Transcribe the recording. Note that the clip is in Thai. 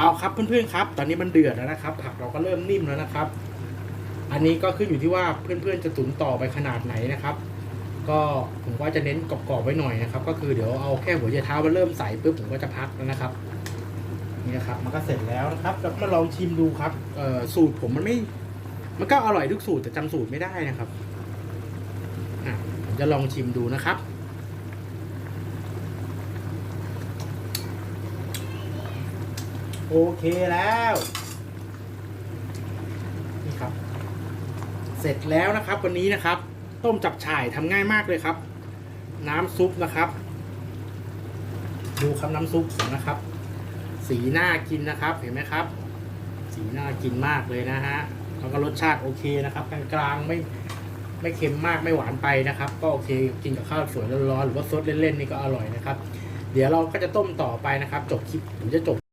เอาครับเพื่อนๆครับ ตอนนี้มันเดือดแล้วนะครับผักเราก็เริ่มนิ่มแล้วนะครับ อันนี้ก็ขึ้นอยู่ที่ว่าเพื่อนๆจะตุ๋นต่อไปขนาดไหนนะครับ ก็ผมว่าจะเน้นกรอบๆไว้หน่อยนะครับ ก็คือเดี๋ยวเอาแค่หัวใจเท้ามาเริ่มใสปุ๊บผมก็จะพักแล้วนะครับนี่นะครับ มันก็เสร็จแล้วนะครับแล้วมาลองชิมดูครับเออสูตรผมมันไม่ มันก็อร่อยทุกสูตรแต่จำสูตรไม่ได้นะครับอะผมจะลองชิมดูนะครับ โอเคแล้ว นี่ครับ เสร็จแล้วนะครับ วันนี้นะครับ ต้มจับฉ่ายทำง่ายมากเลยครับ น้ำซุปนะครับ ดูครับน้ำซุปนะครับ สีน่ากินนะครับ เห็นไหมครับ สีน่ากินมากเลยนะฮะแล้วก็รสชาติโอเคนะครับกลางๆไม่ไม่เค็มมากไม่หวานไปนะครับ ก็โอเคกินกับข้าวสวยร้อนๆหรือว่าซดเล่นๆนี่ก็อร่อยนะครับ เดี๋ยวเราก็จะต้มต่อไปนะครับ จบคลิปผมจะจบ